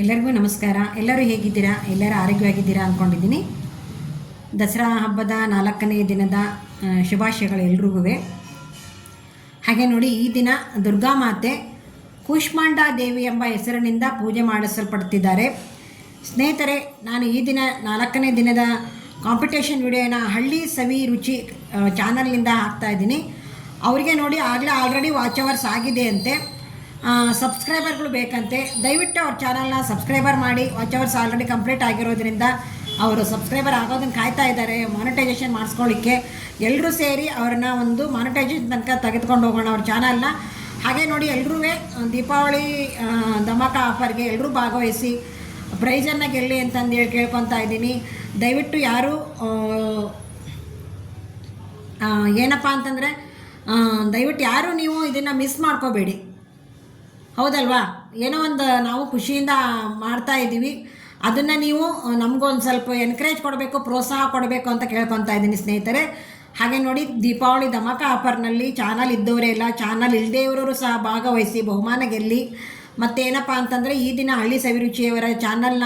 ಎಲ್ಲರಿಗೂ ನಮಸ್ಕಾರ. ಎಲ್ಲರೂ ಹೇಗಿದ್ದೀರಾ? ಎಲ್ಲರೂ ಆರೋಗ್ಯವಾಗಿದ್ದೀರಾ ಅಂದ್ಕೊಂಡಿದ್ದೀನಿ. ದಸರಾ ಹಬ್ಬದ ನಾಲ್ಕನೇ ದಿನದ ಶುಭಾಶಯಗಳು ಎಲ್ರಿಗೂ. ಹಾಗೆ ನೋಡಿ, ಈ ದಿನ ದುರ್ಗಾ ಮಾತೆ ಕೂಷ್ಮಾಂಡ ದೇವಿ ಎಂಬ ಹೆಸರಿನಿಂದ ಪೂಜೆ ಮಾಡಿಸಲ್ಪಡ್ತಿದ್ದಾರೆ. ಸ್ನೇಹಿತರೆ, ನಾನು ಈ ದಿನ, ನಾಲ್ಕನೇ ದಿನದ ಕಾಂಪಿಟೇಷನ್ ವಿಡಿಯೋನ ಹಳ್ಳಿ ಸವಿ ರುಚಿ ಚಾನಲ್ನಿಂದ ಹಾಕ್ತಾ ಇದ್ದೀನಿ. ಅವರಿಗೆ ನೋಡಿ, ಆಗಲೇ ಆಲ್ರೆಡಿ ವಾಚ್ ಅವರ್ಸ್ ಆಗಿದೆ ಅಂತೆ. ಸಬ್ಸ್ಕ್ರೈಬರ್ಗಳು ಬೇಕಂತೆ, ದಯವಿಟ್ಟು ಅವ್ರ ಚಾನಲ್ನ ಸಬ್ಸ್ಕ್ರೈಬರ್ ಮಾಡಿ. ವಾಚ್ ಅವರ್ಸ್ ಆಲ್ರೆಡಿ ಕಂಪ್ಲೀಟ್ ಆಗಿರೋದ್ರಿಂದ ಅವರು ಸಬ್ಸ್ಕ್ರೈಬರ್ ಆಗೋದನ್ನು ಕಾಯ್ತಾ ಇದ್ದಾರೆ. ಮಾನಿಟೈಸೇಷನ್ ಮಾಡಿಸ್ಕೊಳ್ಳಿಕ್ಕೆ ಎಲ್ಲರೂ ಸೇರಿ ಅವ್ರನ್ನ ಒಂದು ಮಾನಿಟೈಸೇಷನ್ ತನಕ ತೆಗೆದುಕೊಂಡು ಹೋಗೋಣ ಅವ್ರ ಚಾನಲ್ನ ಹಾಗೆ ನೋಡಿ ಎಲ್ಲರೂ ದೀಪಾವಳಿ ಧಮಾಕ ಆಫರ್ಗೆ ಎಲ್ಲರೂ ಭಾಗವಹಿಸಿ ಪ್ರೈಸನ್ನು ಗೆಲ್ಲಿ ಅಂತಂದು ಹೇಳಿ ಕೇಳ್ಕೊತಾ ಇದ್ದೀನಿ. ದಯವಿಟ್ಟು ಯಾರು ಏನಪ್ಪ ಅಂತಂದರೆ ದಯವಿಟ್ಟು ಯಾರು ನೀವು ಇದನ್ನು ಮಿಸ್ ಮಾಡ್ಕೋಬೇಡಿ. ಹೌದಲ್ವಾ? ಏನೋ ಒಂದು ನಾವು ಖುಷಿಯಿಂದ ಮಾಡ್ತಾ ಇದ್ದೀವಿ. ಅದನ್ನು ನೀವು ನಮಗೊಂದು ಸ್ವಲ್ಪ ಎನ್ಕರೇಜ್ ಕೊಡಬೇಕು, ಪ್ರೋತ್ಸಾಹ ಕೊಡಬೇಕು ಅಂತ ಕೇಳ್ಕೊತಾ ಇದ್ದೀನಿ ಸ್ನೇಹಿತರೆ. ಹಾಗೆ ನೋಡಿ, ದೀಪಾವಳಿ ಧಮಾಕ ಆಫರ್ನಲ್ಲಿ ಚಾನಲ್ ಇದ್ದವರೇ ಇಲ್ಲ ಚಾನಲ್ ಇಲ್ಲದೇ ಸಹ ಭಾಗವಹಿಸಿ ಬಹುಮಾನ ಗೆಲ್ಲಿ. ಮತ್ತೇನಪ್ಪ ಅಂತಂದರೆ, ಈ ದಿನ ಹಳ್ಳಿ ಸವಿರುಚಿಯವರ ಚಾನಲ್ನ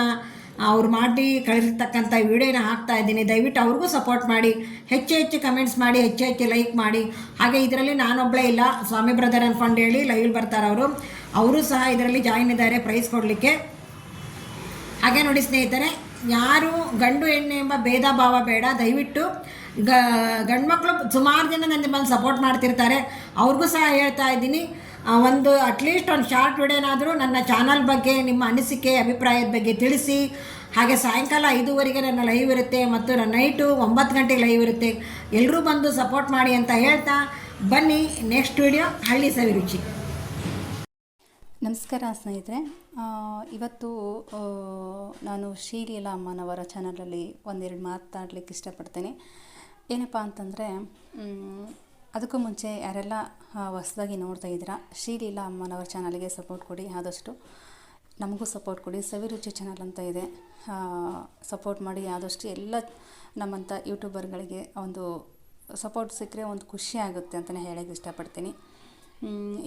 ಅವ್ರು ಮಾಡಿ ಕಳಿರ್ತಕ್ಕಂಥ ವಿಡಿಯೋನ ಹಾಕ್ತಾ ಇದ್ದೀನಿ. ದಯವಿಟ್ಟು ಅವ್ರಿಗೂ ಸಪೋರ್ಟ್ ಮಾಡಿ, ಹೆಚ್ಚು ಹೆಚ್ಚು ಕಮೆಂಟ್ಸ್ ಮಾಡಿ, ಹೆಚ್ಚು ಹೆಚ್ಚು ಲೈಕ್ ಮಾಡಿ. ಹಾಗೆ ಇದರಲ್ಲಿ ನಾನೊಬ್ಬಳೇ ಇಲ್ಲ. ಸ್ವಾಮಿ ಬ್ರದರ್ ಅನ್ಕೊಂಡು ಹೇಳಿ ಲೈವ್ ಬರ್ತಾರೆ ಅವರು. ಅವರು ಸಹ ಇದರಲ್ಲಿ ಜಾಯಿನ್ ಇದ್ದಾರೆ ಪ್ರೈಸ್ ಕೊಡಲಿಕ್ಕೆ. ಹಾಗೆ ನೋಡಿ ಸ್ನೇಹಿತರೆ, ಯಾರು ಗಂಡು ಹೆಣ್ಣು ಎಂಬ ಭೇದ ಭಾವ ಬೇಡ. ದಯವಿಟ್ಟು ಗ ಗಂಡು ಮಕ್ಕಳು ಸುಮಾರು ಜನ ನನ್ನ ಸಪೋರ್ಟ್ ಮಾಡ್ತಿರ್ತಾರೆ. ಅವ್ರಿಗೂ ಸಹ ಹೇಳ್ತಾ ಇದ್ದೀನಿ. ಒಂದು ಅಟ್ಲೀಸ್ಟ್ ಒಂದು ಶಾರ್ಟ್ ವಿಡಿಯೋನಾದರೂ ನನ್ನ ಚಾನಲ್ ಬಗ್ಗೆ, ನಿಮ್ಮ ಅನಿಸಿಕೆ, ಅಭಿಪ್ರಾಯದ ಬಗ್ಗೆ ತಿಳಿಸಿ. ಹಾಗೆ ಸಾಯಂಕಾಲ ಐದೂವರೆಗೆ ನನ್ನ ಲೈವ್ ಇರುತ್ತೆ ಮತ್ತು ನನ್ನ ನೈಟು ಒಂಬತ್ತು ಗಂಟೆಗೆ ಲೈವ್ ಇರುತ್ತೆ. ಎಲ್ಲರೂ ಬಂದು ಸಪೋರ್ಟ್ ಮಾಡಿ ಅಂತ ಹೇಳ್ತಾ ಬನ್ನಿ ನೆಕ್ಸ್ಟ್ ವಿಡಿಯೋ, ಹಳ್ಳಿ ಸವಿರುಚಿ. ನಮಸ್ಕಾರ ಸ್ನೇಹಿತರೆ. ಇವತ್ತು ನಾನು ಶ್ರೀಲೀಲಾ ಅಮ್ಮನವರ ಚಾನಲಲ್ಲಿ ಒಂದೆರಡು ಮಾತಾಡಲಿಕ್ಕೆ ಇಷ್ಟಪಡ್ತೇನೆ. ಏನಪ್ಪ ಅಂತಂದರೆ ಅದಕ್ಕೂ ಮುಂಚೆ ಯಾರೆಲ್ಲ ಹೊಸದಾಗಿ ನೋಡ್ತಾ ಇದ್ದೀರಾ ಶ್ರೀಲೀಲಾ ಅಮ್ಮನವರ ಚಾನಲ್ಗೆ ಸಪೋರ್ಟ್ ಕೊಡಿ, ಆದಷ್ಟು ನಮಗೂ ಸಪೋರ್ಟ್ ಕೊಡಿ. ಸವಿರುಚಿ ಚಾನಲ್ ಅಂತ ಇದೆ. ಸಪೋರ್ಟ್ ಮಾಡಿ, ಆದಷ್ಟು ಎಲ್ಲ ನಮ್ಮಂಥ ಯೂಟ್ಯೂಬರ್ಗಳಿಗೆ ಒಂದು ಸಪೋರ್ಟ್ ಸಿಕ್ಕರೆ ಒಂದು ಖುಷಿ ಆಗುತ್ತೆ ಅಂತಲೇ ಹೇಳೋಕ್ಕೆ ಇಷ್ಟಪಡ್ತೀನಿ.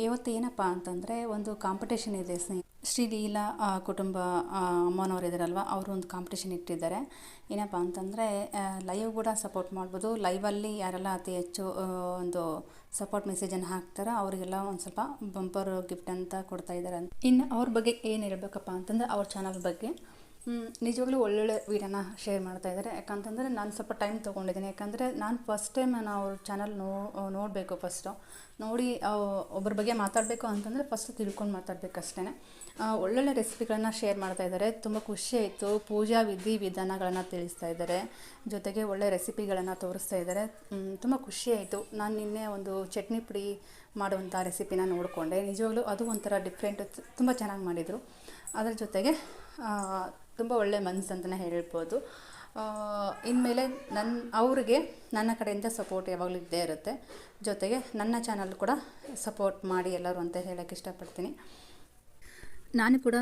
ಇವತ್ತು ಏನಪ್ಪ ಅಂತಂದರೆ ಒಂದು ಕಾಂಪಿಟೇಷನ್ ಇದೆ ಸ್ನೇಹಿ ಶ್ರೀಲೀಲಾ ಕುಟುಂಬ ಅಮ್ಮನವರು ಇದ್ದಾರಲ್ವ ಅವರು ಒಂದು ಕಾಂಪಿಟೇಷನ್ ಇಟ್ಟಿದ್ದಾರೆ. ಏನಪ್ಪ ಅಂತಂದರೆ ಲೈವ್ ಕೂಡ ಸಪೋರ್ಟ್ ಮಾಡ್ಬೋದು. ಲೈವಲ್ಲಿ ಯಾರೆಲ್ಲ ಅತಿ ಹೆಚ್ಚು ಒಂದು ಸಪೋರ್ಟ್ ಮೆಸೇಜನ್ನು ಹಾಕ್ತಾರೆ ಅವರಿಗೆಲ್ಲ ಒಂದು ಸ್ವಲ್ಪ ಬಂಪರ್ ಗಿಫ್ಟ್ ಅಂತ ಕೊಡ್ತಾ ಇದ್ದಾರೆ ಅಂತ. ಇನ್ನು ಅವ್ರ ಬಗ್ಗೆ ಏನು ಹೇಳ್ಬೇಕಪ್ಪ ಅಂತಂದರೆ, ಅವ್ರ ಚಾನಲ್ ಬಗ್ಗೆ. ನಿಜವಾಗ್ಲೂ ಒಳ್ಳೊಳ್ಳೆ ವೀಡಿಯೋನ ಶೇರ್ ಮಾಡ್ತಾ ಇದ್ದಾರೆ. ಯಾಕಂತಂದರೆ ನಾನು ಸ್ವಲ್ಪ ಟೈಮ್ ತೊಗೊಂಡಿದ್ದೀನಿ. ಯಾಕಂದರೆ ನಾನು ಫಸ್ಟ್ ಟೈಮ್ ನಾನು ಅವ್ರ ಚಾನಲ್ ನೋ ನೋಡಬೇಕು ಫಸ್ಟು ನೋಡಿ ಒಬ್ಬರ ಬಗ್ಗೆ ಮಾತಾಡಬೇಕು ಅಂತಂದರೆ ಫಸ್ಟ್ ತಿಳ್ಕೊಂಡು ಮಾತಾಡಬೇಕಷ್ಟೇ ಒಳ್ಳೊಳ್ಳೆ ರೆಸಿಪಿಗಳನ್ನ ಶೇರ್ ಮಾಡ್ತಾ ಇದ್ದಾರೆ. ತುಂಬ ಖುಷಿ ಆಯಿತು. ಪೂಜಾ ವಿಧಿ ವಿಧಾನಗಳನ್ನು ತಿಳಿಸ್ತಾ ಇದ್ದಾರೆ. ಜೊತೆಗೆ ಒಳ್ಳೆ ರೆಸಿಪಿಗಳನ್ನು ತೋರಿಸ್ತಾ ಇದ್ದಾರೆ. ತುಂಬ ಖುಷಿ ಆಯಿತು. ನಾನು ನಿನ್ನೆ ಒಂದು ಚಟ್ನಿ ಪುಡಿ ಮಾಡುವಂಥ ರೆಸಿಪಿನ ನೋಡಿಕೊಂಡೆ. ನಿಜವಾಗ್ಲೂ ಅದು ಒಂಥರ ಡಿಫ್ರೆಂಟ್ ತುಂಬ ಚೆನ್ನಾಗಿ ಮಾಡಿದರು. ಅದರ ಜೊತೆಗೆ ತುಂಬ ಒಳ್ಳೆ ಮನಸ್ಸು ಅಂತಲೇ ಹೇಳ್ಬೋದು. ಇನ್ಮೇಲೆ ನನ್ನ ಅವ್ರಿಗೆ ನನ್ನ ಕಡೆಯಿಂದ ಸಪೋರ್ಟ್ ಯಾವಾಗಲೂ ಇದ್ದೇ ಇರುತ್ತೆ. ಜೊತೆಗೆ ನನ್ನ ಚಾನಲ್ ಕೂಡ ಸಪೋರ್ಟ್ ಮಾಡಿ ಎಲ್ಲರೂ ಅಂತ ಹೇಳೋಕ್ಕೆ ಇಷ್ಟಪಡ್ತೀನಿ. ನಾನು ಕೂಡ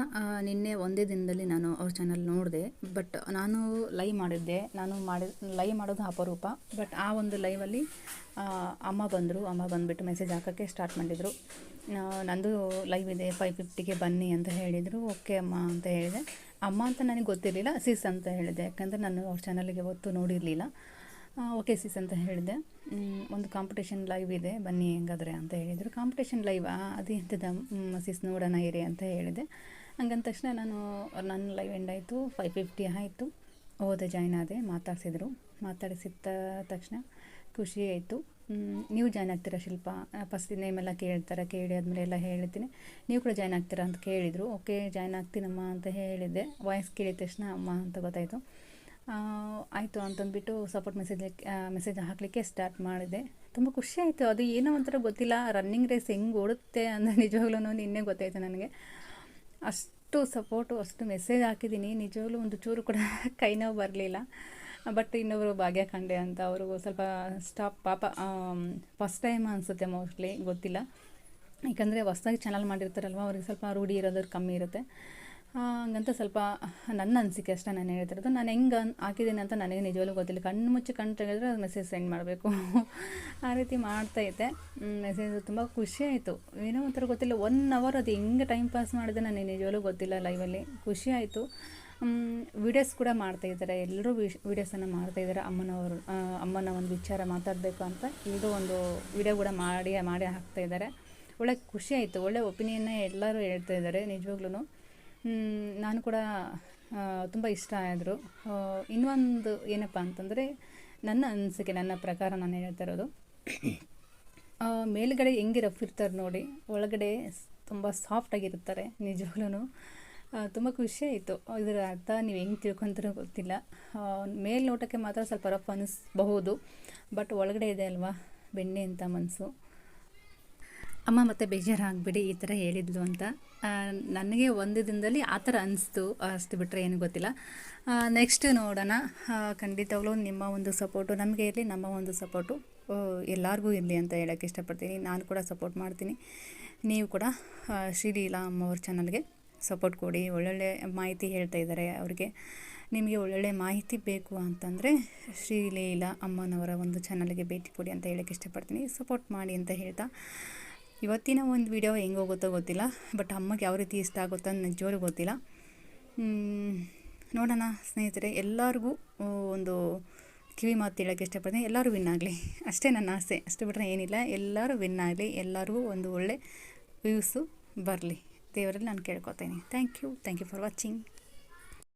ನಿನ್ನೆ ಒಂದೇ ದಿನದಲ್ಲಿ ನಾನು ಅವ್ರ ಚಾನಲ್ ನೋಡಿದೆ ಬಟ್ ನಾನು ಲೈವ್ ಮಾಡಿದ್ದೆ. ನಾನು ಮಾಡಿ ಲೈವ್ ಮಾಡೋದು ಅಪರೂಪ ಬಟ್ ಆ ಒಂದು ಲೈವಲ್ಲಿ ಅಮ್ಮ ಬಂದರು. ಅಮ್ಮ ಬಂದುಬಿಟ್ಟು ಮೆಸೇಜ್ ಹಾಕೋಕ್ಕೆ ಸ್ಟಾರ್ಟ್ ಮಾಡಿದರು. ನಂದು ಲೈವ್ ಇದೆ ಫೈವ್ ಫಿಫ್ಟಿಗೆ ಬನ್ನಿ ಅಂತ ಹೇಳಿದರು. ಓಕೆ ಅಮ್ಮ ಅಂತ ಹೇಳಿದೆ. ಅಮ್ಮ ಅಂತ ನನಗೆ ಗೊತ್ತಿರಲಿಲ್ಲ ಸಿಸ್ ಅಂತ ಹೇಳಿದೆ. ಯಾಕಂದರೆ ನಾನು ಅವ್ರ ಚಾನಲಿಗೆ ಹೊತ್ತು ನೋಡಿರಲಿಲ್ಲ. ಓಕೆ ಸಿಸ್ ಅಂತ ಹೇಳಿದೆ. ಒಂದು ಕಾಂಪಿಟೇಷನ್ ಲೈವ್ ಇದೆ, ಬನ್ನಿ ಹೆಂಗಾದ್ರೆ ಅಂತ ಹೇಳಿದರು. ಕಾಂಪಿಟೇಷನ್ ಲೈವಾ ಅದು ಎಂಥದ ಸಿಸ್ ನೋಡೋಣ, ಇರಿ ಅಂತ ಹೇಳಿದೆ. ಹಂಗಂದ ತಕ್ಷಣ ನಾನು ನನ್ನ ಲೈವ್ ಎಂಡ್ ಆಯಿತು ಫೈವ್ ಫಿಫ್ಟಿ ಆಯಿತು. ಹೋದೆ ಜಾಯ್ನ್ ಆದೆ, ಮಾತಾಡಿಸಿದ್ರು. ಮಾತಾಡಿಸಿದ ತಕ್ಷಣ ಖುಷಿ ಆಯಿತು. ನೀವು ಜಾಯ್ನ್ ಆಗ್ತೀರಾ ಶಿಲ್ಪ? ಫಸ್ಟ್ ನೇಮ್ ಎಲ್ಲ ಕೇಳ್ತಾರೆ, ಕೇಳಿ ಆದಮೇಲೆ ಎಲ್ಲ ಹೇಳ್ತೀನಿ. ನೀವು ಕೂಡ ಜಾಯ್ನ್ ಆಗ್ತೀರಾ ಅಂತ ಕೇಳಿದರು. ಓಕೆ ಜಾಯ್ನ್ ಆಗ್ತೀನಮ್ಮ ಅಂತ ಹೇಳಿದ್ದೆ. ವಾಯ್ಸ್ ಕೇಳಿದ ತಕ್ಷಣ ಅಮ್ಮ ಅಂತ ಗೊತ್ತಾಯಿತು. ಆಯಿತು ಅಂತಂದ್ಬಿಟ್ಟು ಸಪೋರ್ಟ್ ಮೆಸೇಜ್ ಮೆಸೇಜ್ ಹಾಕಲಿಕ್ಕೆ ಸ್ಟಾರ್ಟ್ ಮಾಡಿದೆ. ತುಂಬ ಖುಷಿ ಆಯಿತು. ಅದು ಏನೋ ಒಂಥರ ಗೊತ್ತಿಲ್ಲ. ರನ್ನಿಂಗ್ ರೇಸ್ ಹೆಂಗೆ ಓಡುತ್ತೆ ಅಂದರೆ ನಿಜವಾಗ್ಲೂ ನಿನ್ನೆ ಗೊತ್ತಾಯಿತು ನನಗೆ. ಅಷ್ಟು ಸಪೋರ್ಟು ಅಷ್ಟು ಮೆಸೇಜ್ ಹಾಕಿದ್ದೀನಿ. ನಿಜವಾಗ್ಲೂ ಒಂದು ಚೂರು ಕೂಡ ಕೈ ನೋವು ಬರಲಿಲ್ಲ. ಬಟ್ ಇನ್ನೊಬ್ಬರು ಭಾಗ್ಯ ಖಂಡೆ ಅಂತ ಅವರು ಸ್ವಲ್ಪ ಸ್ಟಾಪ್ ಪಾಪ ಫಸ್ಟ್ ಟೈಮ್ ಅನಿಸುತ್ತೆ ಮೋಸ್ಟ್ಲಿ ಗೊತ್ತಿಲ್ಲ. ಯಾಕಂದರೆ ಹೊಸ್ದಾಗಿ ಚಾನಲ್ ಮಾಡಿರ್ತಾರಲ್ವ, ಅವ್ರಿಗೆ ಸ್ವಲ್ಪ ರೂಢಿ ಇರೋದ್ರ ಕಮ್ಮಿ ಇರುತ್ತೆ. ಹಂಗಂತ ಸ್ವಲ್ಪ ನನ್ನ ಅನಿಸಿಕೆ ಅಷ್ಟೇ ನಾನು ಹೇಳ್ತಿರೋದು. ನಾನು ಹೆಂಗೆ ಹಾಕಿದ್ದೀನಿ ಅಂತ ನನಗೆ ನಿಜವಾಗ್ಲೂ ಗೊತ್ತಿಲ್ಲ. ಕಣ್ಣು ಮುಚ್ಚಿ ಕಣ್ಣು ತೆಗೆದ್ರೆ ಮೆಸೇಜ್ ಸೆಂಡ್ ಮಾಡಬೇಕು. ಆ ರೀತಿ ಮಾಡ್ತಾಯಿದ್ದೆ ಮೆಸೇಜ್ ತುಂಬ ಖುಷಿ ಆಯಿತು. ಏನೋ ಒಂಥರ ಗೊತ್ತಿಲ್ಲ. ಒನ್ ಅವರ್ ಅದು ಹೆಂಗೆ ಟೈಮ್ ಪಾಸ್ ಮಾಡಿದೆ ನನಗೆ ನಿಜವಾಗ್ಲೂ ಗೊತ್ತಿಲ್ಲ ಲೈವಲ್ಲಿ ಖುಷಿ ಆಯಿತು. ವಿಡಿಯೋಸ್ ಕೂಡ ಮಾಡ್ತಾಯಿದ್ದಾರೆ ಎಲ್ಲರೂ ವಿಶ್ ವೀಡಿಯೋಸನ್ನು ಮಾಡ್ತಾಯಿದ್ದಾರೆ ಅಮ್ಮನವರು ಅಮ್ಮನ ಒಂದು ವಿಚಾರ ಮಾತಾಡಬೇಕು ಅಂತ ಎಲ್ಲರೂ ಒಂದು ವಿಡಿಯೋ ಕೂಡ ಮಾಡಿ ಮಾಡಿ ಹಾಕ್ತಾ ಇದ್ದಾರೆ. ಒಳ್ಳೆ ಖುಷಿ ಆಯಿತು. ಒಳ್ಳೆ ಒಪಿನಿಯನ್ನ ಎಲ್ಲರೂ ಹೇಳ್ತಾ ಇದ್ದಾರೆ ನಿಜವಾಗ್ಲೂ ನಾನು ಕೂಡ ತುಂಬ ಇಷ್ಟ ಆದರು. ಇನ್ನೊಂದು ಏನಪ್ಪ ಅಂತಂದರೆ, ನನ್ನ ಅನಿಸಿಕೆ, ನನ್ನ ಪ್ರಕಾರ ನಾನು ಹೇಳ್ತಾ ಇರೋದು. ಮೇಲುಗಡೆ ಮೇಲ್ಗಡೆ ಹೆಂಗೆ ರಫ್ ಇರ್ತಾರೆ ನೋಡಿ, ಒಳಗಡೆ ತುಂಬ ಸಾಫ್ಟಾಗಿರ್ತಾರೆ ನಿಜವಾಗ್ಲೂ ತುಂಬ ಖುಷಿ ಆಯಿತು. ಇದರ ಅರ್ಥ ನೀವು ಹೆಂಗೆ ತಿಳ್ಕೊತಾರೋ ಗೊತ್ತಿಲ್ಲ. ಮೇಲ್ನೋಟಕ್ಕೆ ಮಾತ್ರ ಸ್ವಲ್ಪ ರಫ್ ಅನ್ನಿಸ್ಬಹುದು ಬಟ್ ಒಳಗಡೆ ಇದೆ ಅಲ್ವಾ? ಬೆಣ್ಣೆ ಅಂತ ಮನಸ್ಸು ಅಮ್ಮ ಮತ್ತೆ ಬೇಜಾರಾಗಬೇಡಿ, ಈ ಥರ ಹೇಳಿದ್ಲು ಅಂತ. ನನಗೆ ಒಂದು ದಿನದಲ್ಲಿ ಆ ಥರ ಅನ್ನಿಸ್ತು ಅಷ್ಟು ಬಿಟ್ಟರೆ ಏನು ಗೊತ್ತಿಲ್ಲ. ನೆಕ್ಸ್ಟ್ ನೋಡೋಣ. ಖಂಡಿತವಾಗ್ಲೂ ನಿಮ್ಮ ಒಂದು ಸಪೋರ್ಟು ನಮಗೆ ಇರಲಿ, ನಮ್ಮ ಒಂದು ಸಪೋರ್ಟು ಎಲ್ಲರಿಗೂ ಇರಲಿ ಅಂತ ಹೇಳೋಕ್ಕೆ ಇಷ್ಟಪಡ್ತೀನಿ. ನಾನು ಕೂಡ ಸಪೋರ್ಟ್ ಮಾಡ್ತೀನಿ. ನೀವು ಕೂಡ ಶ್ರೀಲೀಲಾ ಅಮ್ಮವ್ರ ಚಾನಲ್ಗೆ ಸಪೋರ್ಟ್ ಕೊಡಿ, ಒಳ್ಳೊಳ್ಳೆ ಮಾಹಿತಿ ಹೇಳ್ತಾ ಇದ್ದಾರೆ ಅವ್ರಿಗೆ. ನಿಮಗೆ ಒಳ್ಳೊಳ್ಳೆ ಮಾಹಿತಿ ಬೇಕು ಅಂತಂದರೆ ಶ್ರೀಲೀಲಾ ಅಮ್ಮನವರ ಒಂದು ಚಾನಲ್ಗೆ ಭೇಟಿ ಕೊಡಿ ಅಂತ ಹೇಳೋಕ್ಕೆ ಇಷ್ಟಪಡ್ತೀನಿ. ಸಪೋರ್ಟ್ ಮಾಡಿ ಅಂತ ಹೇಳ್ತಾ. ಇವತ್ತಿನ ಒಂದು ವಿಡಿಯೋ ಹೆಂಗೆ ಹೋಗುತ್ತೋ ಗೊತ್ತಿಲ್ಲ ಬಟ್ ಅಮ್ಮಗೆ ಯಾವ ರೀತಿ ಇಷ್ಟ ಆಗುತ್ತೋ ನಿಜವಾಗ್ಲೂ ಗೊತ್ತಿಲ್ಲ. ನೋಡೋಣ ಸ್ನೇಹಿತರೆ, ಎಲ್ಲರಿಗೂ ಒಂದು ಕಿವಿ ಮಾತು ಹೇಳೋಕ್ಕೆ ಇಷ್ಟಪಡ್ತೀನಿ. ಎಲ್ಲರೂ ವಿನ್ ಆಗಲಿ. ಅಷ್ಟೇ ನನ್ನ ಆಸೆ. ಅಷ್ಟು ಬಿಟ್ಟರೆ ಏನಿಲ್ಲ. ಎಲ್ಲರೂ ವಿನ್ ಆಗಲಿ. ಎಲ್ಲರಿಗೂ ಒಂದು ಒಳ್ಳೆ ವ್ಯೂಸು ಬರಲಿ. ದೇವರಲ್ಲಿ ನಾನು ಕೇಳ್ಕೊತೀನಿ thank you thank you for watching